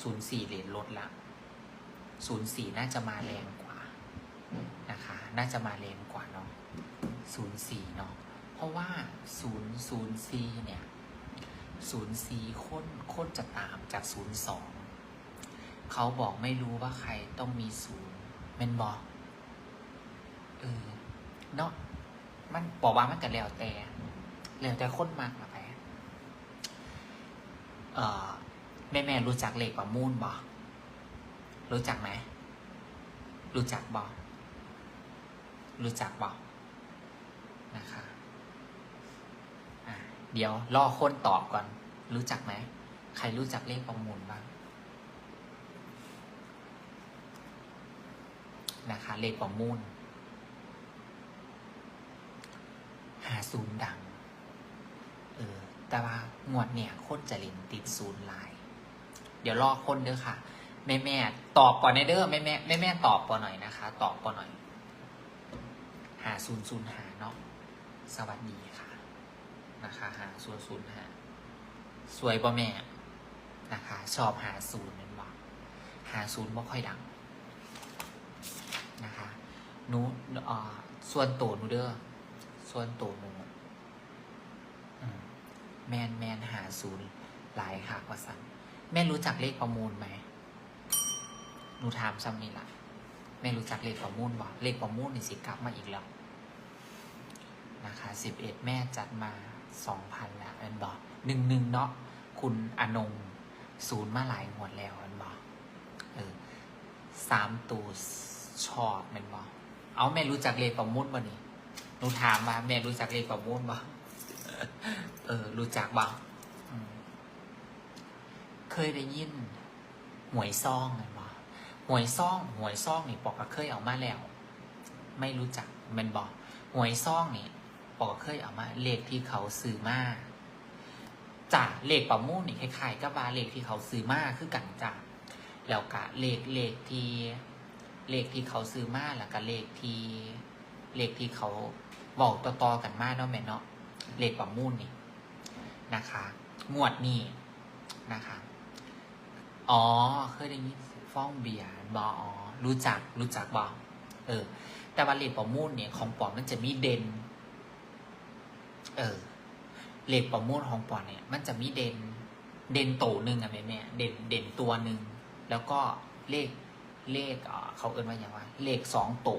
ศูนย์สี่เลนลดละศูนย์สี่น่าจะมาแรงกว่านะคะ น่าจะมาแรงกว่าเนาะศูนย์สี่เนาะ เพราะว่าศูนย์ศูนย์สี่เนี่ยศูนย์สี่ค้นค้นจะตามจากศูนย์สองเขาบอกไม่รู้ว่าใครต้องมีศูนย์เมนบอกเออเนาะมันบอกว่ามันกันแล้วแต่แล้วแต่คนมากนะไปเอ่อ แม่แม่รู้จักเลขประมูลบ่รู้จักไหม รู้จักบ่รู้จักบ่นะคะะเดี๋ยวรอคนตอบก่อน รู้จักไหม ใครรู้จักเลขประมูลบ้างนะคะเลขประมูล หาศูนย์ดัง เออ แต่ว่างวดเนี่ยโคตรจะเล่นติดศูนย์หลาย ดี๋ยวรอคนเด้อค่ะ แม่แม่ตอบก่อนในเด้อแม่แม่แม่แม่ตอบก่อนหน่อยนะคะ ตอบก่อนหน่อย หาศูนย์ศูนย์หาเนาะสวัสดีค่ะ นะคะหาศูนย์ศูนย์หาสวยป่ะแม่นะคะชอบหาศูนย์นั่นบอกหาศูนย์ไม่ค่อยดังนะคะหนูอ่อส่วนตัวหนูเด้อส่วนตัวหนูแมนแมนหาศูนย์หลายค่ะว่าสัน แม่รู้จักเลขประมูลไหมหนูถามซ้ำนี่ละแม่รู้จักเลขประมูลบ่เลขประมูลนี่สิกลับมาอีกแล้วนะคะสิบเอ็ดแม่จัดมาสองพันแล้วอันบอกหนึ่งหนึ่งเนาะคุณอนงศูนย์มาหลายงวดแล้วอันบอกเออสามตัวชอบแมันบอกเอาแม่รู้จักเลขประมูลบ่นี่หนูถามมาแม่รู้จักเลขประมูลบ่เออ รู้จักบ่ เคยได้ยินหวยซองไงบ่หวยซองหวยซองนี่ปอกก็เคยเอามาแล้ว ไม่รู้จักแมันบอกหวยซองนี่ปอกก็เคยเอามาเลขที่เขาซื้อมาจ้ะเลขประมูลนี่คล้ายๆกับว่าเลขที่เขาซื้อมาคือกันจ้ะแล้วก็เลขเลขที่เลขที่เขาซื้อมาแล้วก็เลขที่เลขที่เขาบอกต่อๆกันมาเนาะแม่เนาะเลขประมูลนี่นะคะ งวดนี้นะคะ อ๋อ เคยได้ยินฟ้องเบียร์บออ๋อรู้จักรู้จักบอเออ แต่ว่าเลขประมูลเนี่ยของปอมมันจะมีเด่น เออเหลขประมูลของปอมเนี่ย มันจะมีเด่น เด่นโตหนึ่งอะแม่แม่เด่นเด่นตัวหนึ่งแล้วก็เลขเลขเขาเอิ้นว่าอย่างว่า เลขสองโต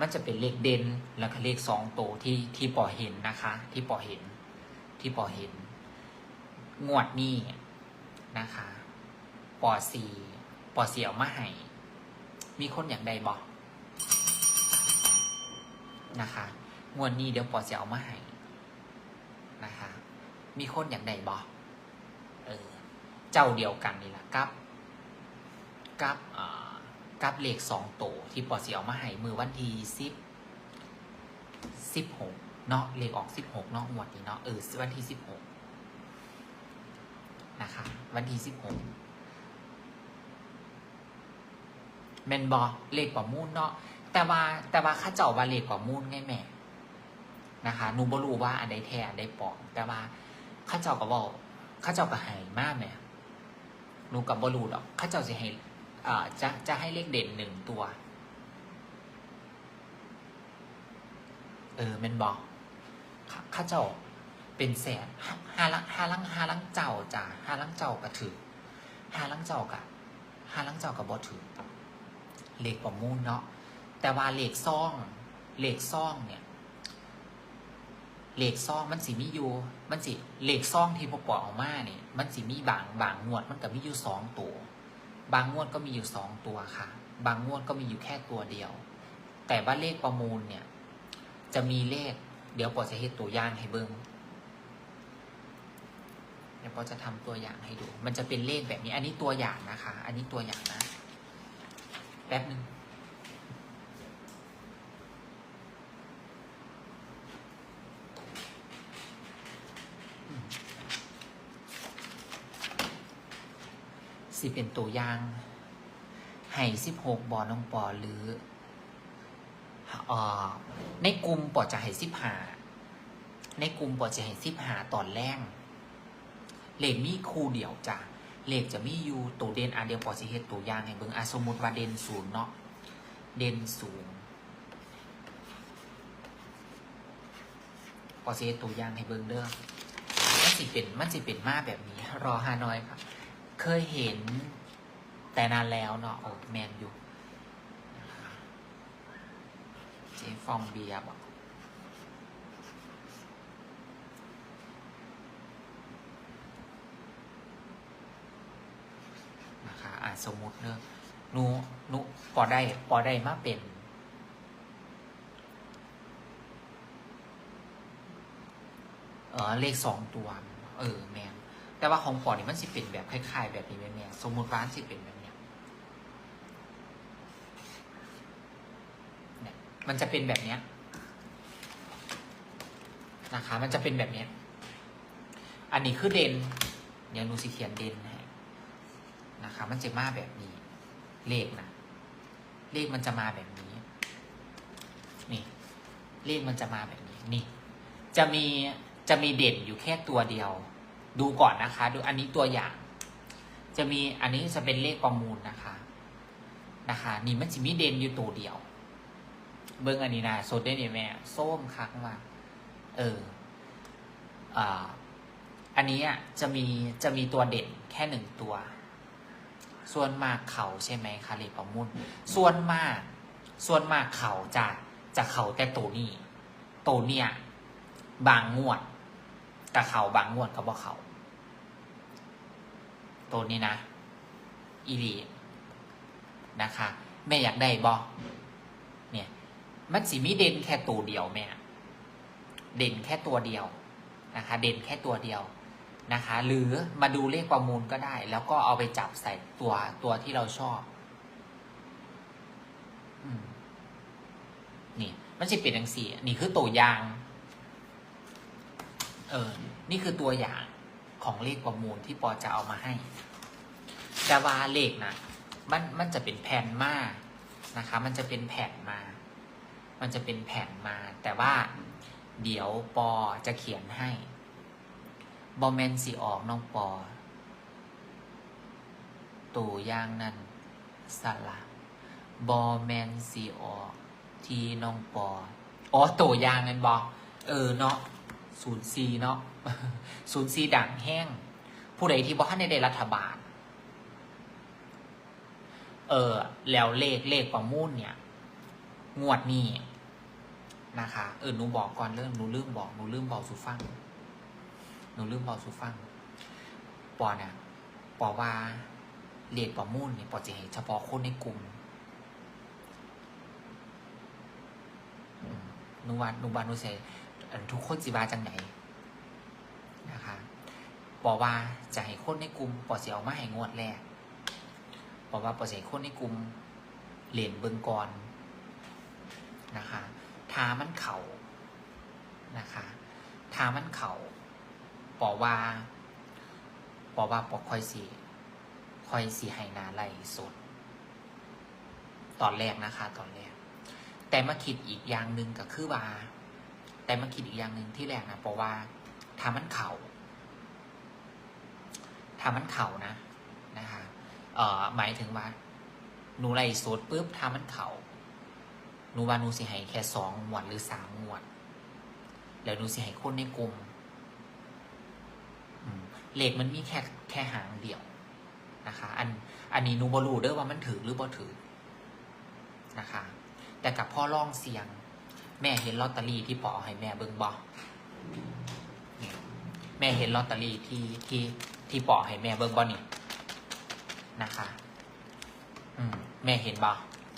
มันจะเป็นเลขเด่นแล้วก็เลขสองโตที่ที่ปอเห็นนะคะ ที่ปอเห็น ที่ปอเห็น งวดนี้นะคะปอสีปอเสีเอามาให้มีคนอย่ากได้บอกนะคะงวดนี้เดี๋ยวปอเสีเอามาให้นะคะ มีคนอย่ากได้บอกเออเจ้าเดียวกันนี่แหละกับกับอ่ากับเลขสองโตที่ปอเสีเอามาให้มือวันที่สิบสิบหกเนาะเลขออกสิบหกเนาะงวดนี้เนาะเออวันที่สิบหก นะคะ วันที่สิบหกแมนบอเลขประมูลเนาะแต่ว่าแต่ว่าข้าเจ้าว่าเลขประมูลไงแม่นะคะหนูบ่รู้ว่าอันใดแท้อันใดปลอมแต่ว่าข้าเจ้าก็บอกข้าเจ้าก็ให้มากแม่หนูกับบรูดอกข้าเจ้าจะให้อ่าจะจะให้เลขเด่นหนึ่งตัว เออแมนบอข้าเจ้า เป็นแสนหาลังหาลังหาลังเจ้าจ้ะหาลังเจ้าก็ถือหาลังเจ้ากะหาลังเจ้ากับบถือเลขประมูลเนาะแต่ว่าเลขซ่องเลขซ่องเนี่ยเลขซ่องมันสิมีอยู่มันสิเลขซ่องที่พอปอออกมาเนี่ยมันสิมีบางบางงวดมันก็มีอยู่สองตัว บางงวดก็มีอยู่สองตัวค่ะ บางงวดก็มีอยู่แค่ตัวเดียว แต่ว่าเลขประมูลเนี่ยจะมีเลข เดี๋ยวปอจะเฮ็ดตัวอย่างให้เบิ้ง ดี๋ยวปอจะทำตัวอย่างให้ดู มันจะเป็นเลขแบบนี้ อันนี้ตัวอย่างนะคะ อันนี้ตัวอย่างนะ แป๊บหนึ่งสิเป็นตัวอย่างให้สิบหกบอน้องปอหรือเอ่อในกลุ่มปอจะให้สิบหาในกลุ่มปอจะให้สิบหาตอนแรก เลขมีคู่เดียวจ้ะเลขจะมีอยู่ตัวเด่นอันเดียวปอสิเฮ็ดตัวอย่างให้เบิ่งอะสมมุติว่าเด่นศูนย์เนาะเด่นศูนย์ปอสิเฮ็ดตัวอย่างให้เบิ่งเด้อมันสิเป็นมันสิเป็นมาแบบนี้ รอฮานอยครับเคยเห็นแต่นานแล้วเนาะโอ้แมนอยู่เจฟองเบียบอก นะคะอะ สมมุติเนอะหนูหนูปอได้ปอได้มาเป็น เออเลขสองตัว เออ แมนแต่ว่าของปอนี่มันสิเป็นแบบคล้ายๆ แบบนี้แม่สมมุติว่านสิเป็นแบบเนี้ยมันจะเป็นแบบเนี้ยนะคะ มันจะเป็นแบบเนี้ยอันนี้คือเด่นเดี๋ยวหนูสิเขียนเด่นนะ มันจะมาแบบนี้ เลขนะเลขมันจะมาแบบนี้ นี่ เลขมันจะมาแบบนี้ นี่ จะมีจะมีเด่นอยู่แค่ตัวเดียว ดูก่อนนะคะ ดูอันนี้ตัวอย่าง จะมีอันนี้จะเป็นเลขประมูลนะคะ นะคะ นี่มันจะมีเด่นอยู่ตัวเดียว เบิ้งอันนี้นะโซดได้เนี่ยแม่ส้มคักว่าเอออ่าอันนี้อะจะมีจะมีตัวเด่นแค่หนึ่งตัว ส่วนมากเขาใช่ไหมคะเลประมุนส่วนมาก ส่วนมากเขาจะจะเขาแต่ตัวนี้ตัวเนี่ย บางงวดกับเขาบางงวดกับว่าเขาตัวนี้นะ อีดีนะคะแม่อยากได้บอเนี่ย มันสีมีเด่นแค่ตัวเดียวแม่ เด่นแค่ตัวเดียวนะคะ เด่นแค่ตัวเดียว นะคะ หรือมาดูเลขประมูลก็ได้ แล้วก็เอาไปจับใส่ตัวตัวที่เราชอบอนี่มันจะเปลี่ยนทังสี่นี่คือตัวอย่าง เออ นี่คือตัวอย่างของเลขประมูลที่ปอจะเอามาให้ แต่ว่าเลขนะมันมันจะเป็นแผ่นมานะคะ มันจะเป็นแผ่นมา มันจะเป็นแผ่นมา แต่ว่าเดี๋ยวปอจะเขียนให้ บอแมนสีออกน้องปอตัวอย่างนั้นสละบอแมนสีออกทีน้องปอ อ๋อตัวอย่างนั้นบอเออเนาะศูนย์ซีเนาะศูนย์ซีดังแห้ง ผู้ใดที่บอท่านได้รัฐบาล เออ แล้วเลขเลขประมูลเนี่ย งวดนี้นะคะ เออหนูบอกก่อนเริ่มหนูลืมบอกหนูลืมบอกสุฟัง นูลืมบอกสุฟัง ปอเนี่ยปอว่าเลดประมูลเนี่ยปอจะให้เฉพาะคนในกลุ่มนูว่าหนูว่านูเสทุกคนสิบาจังไหนนะคะปอว่าจะให้คนในกลุ่มปอเสียเอามาให้งวดแรกปอว่าปอจะให้คนในกลุ่มเหรียญเบิงกรนะคะทามันเข่านะคะทามันเข่า ปอว่าปอว่าปอคอยสีคอยสีให้นาไล่สด ตอนแรกนะคะ ตอนแรก แต่มาคิดอีกอย่างหนึ่งก็คือว่า แต่มาคิดอีกอย่างหนึ่งที่แรกนะปอว่าทามันเข่าทามันเข่านะนะคะเอ่อหมายถึงว่าหนูไล่สดปุ๊บทามันเข่าหนูว่าหนูสิให้แค่สองหมวดหรือสามหมวดแล้วหนูสิให้คนในกลุ่ม เลขมันมีแค่แค่หางเดียวนะคะ อันอันนี้นูบรูเด้อว่ามันถือหรือบ่ถือนะคะ แต่กับพ่อล่องเสียง แม่เห็นลอตเตอรี่ที่ปอเอให้แม่เบิ่งบ่นี่แม่เห็นลอตเตอรี่ที่ที่ที่ปอให้แม่เบิ่งบ่นี่นะคะ อืม แม่เห็นบ่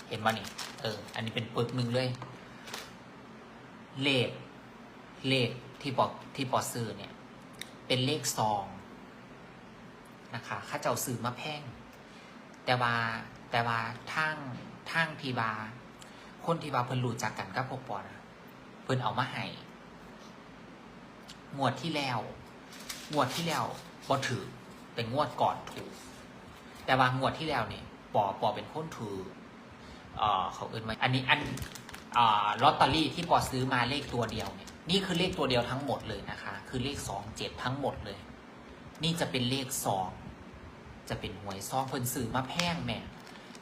เห็นบ่นี่เออ อันนี้เป็นปึกหนึ่งเลย เลขเลขที่ปอที่ปอซื้อเนี่ย เป็นเลขซอง นะคะข้าเจ้าซื้อมาแพงแต่ว่าแต่ว่าทางทางทีบา คนที่ว่าเพิ่นรู้จักกันกับพวกปอนะเพิ่นเอามาให้งวดที่แล้วงวดที่แล้วปอถือแต่งวดก่อนถูก แต่ว่างวดที่แล้วเนี่ยปอปอเป็นคนถือเอ่อขาเอิ้นมาอันนี้อันอลอตเตอรี่ที่ปอซื้อมาเลขตัวเดียวเนี่ยนี่คือเลขตัวเดียวทั้งหมดเลยนะคะ คือเลขสองเจ็ดทั้งหมดเลย นี่จะเป็นเลขสองจะเป็นหวยซองเพิ่นซื้อมาแพงแม่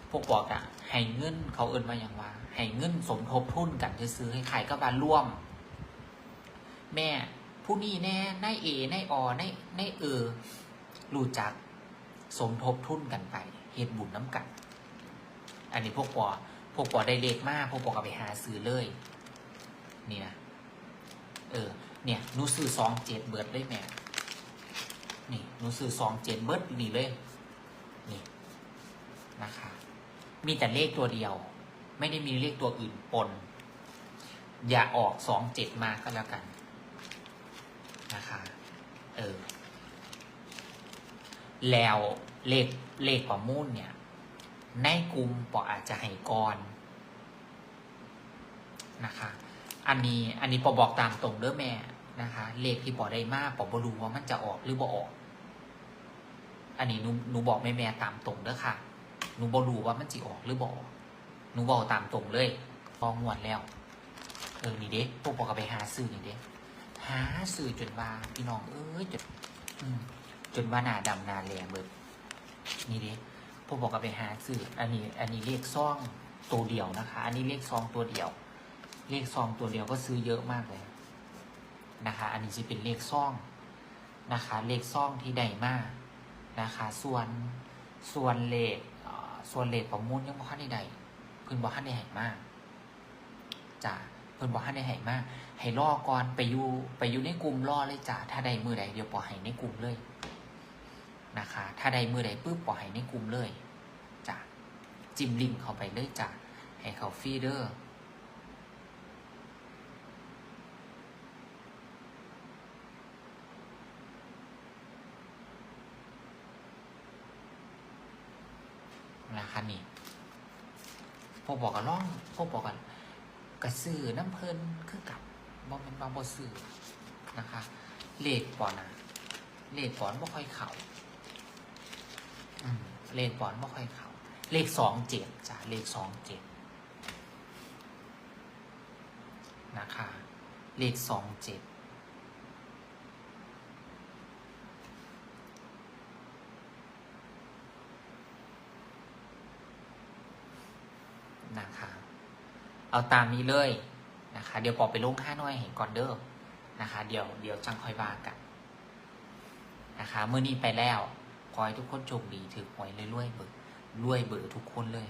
พวกบอกอะให้เงินเขาเอินมาอย่างว่าให้เงินสมทบทุนกันจะซื้อให้ขายก็บาร่วม แม่ผู้นี้แน่นายเอนายออนายนายเออรู้จักสมทบทุนกันไปเฮ็ดบุญน้ำกัน อันนี้พวกปอพวกปอได้เลขมากพวกปอก็ไปหาซื้อเลยนี่นะเออ เนี่ยนูซื้อสองเจ็ดเบิร์ดเลยแม่ นี่หนูซื้อสองเจ็ดเบิร์ดนี่เลย นี่นะคะ มีแต่เลขตัวเดียว ไม่ได้มีเลขตัวอื่นปน อย่าออกสองเจ็ดมาก็แล้วกันนะคะ เออ แล้วเลขเลขประมูลเนี่ย ในกลุ่มปออาจจะให้ก่อนนะคะ อันนี้อันนี้ปอบอกตามตรงเด้อแม่นะคะ เลขที่ปอได้มากปอบรู้ว่ามันจะออกหรือบ่ออก อันนี้หนูหนูบอกแม่แม่ตามตรงเด้อค่ะหนูบอรู้ว่ามันจะออกหรือบ่อกหนูบอกตามตรงเลยพองวดแล้ว เออนี่เด้พวกปอก็ไปหาซื้อนี่เด้หาซื้อจนว่าพี่น้องเอ้ยจนจนว่าหนาดำหนาแรงเบิดนี่เด้พวกบอกก็ไปหาซื้ออันนี้ อันนี้เลขซ่องตัวเดียวนะคะ อันนี้เลขซองตัวเดียว เลขซองตัวเดียวก็ซื้อเยอะมากเลยนะคะ อันนี้จะเป็นเลขซ่องนะคะ เลขซ่องที่ใดมาก นะคะ ส่วนส่วนเลขเอ่อส่วนเลขประมูลยังบ่ทันได้ใดเพิ่นบ่ทันได้ให้มากจ้ะเพิ่นบ่ทันได้ให้มากให้รอก่อนไปอยู่ไปอยู่ในกลุ่มรอเลยจ้ะถ้าใดมือใดเดี๋ยวปล่อยให้ในกลุ่มเลยนะคะ ถ้าใดมือใดปุ๊บปล่อยให้ในกลุ่มเลยจ้ะจิ้มลิงเข้าไปเลยจ้ะให้เขาฟีเดอร์ นะคะนี่พวกบอกกันล่องพวกบอกกันกระสือน้ำเพลินคือกับบอมันบางบอสื่อนะคะเลขปอนนะเลขปอนบ่ค่อยเข่าอืมเลขปอนบ่ค่อยเข่าเลขสองเจ็ดจ้ะเลขสองเจ็ดนะคะ เลขสองเจ็ด นะคะ เอาตามนี้เลยนะคะเดี๋ยวปอไปลงห้าน้อยเห็นก่อนเด้อนะคะ เดี๋ยวเดี๋ยวจังค่อยว่ากันนะคะเมื่อนี้ไปแล้วขอให้ทุกคนโชคดีถือหวยรวยๆเบิร์รวยเบิร์ทุกคนเลย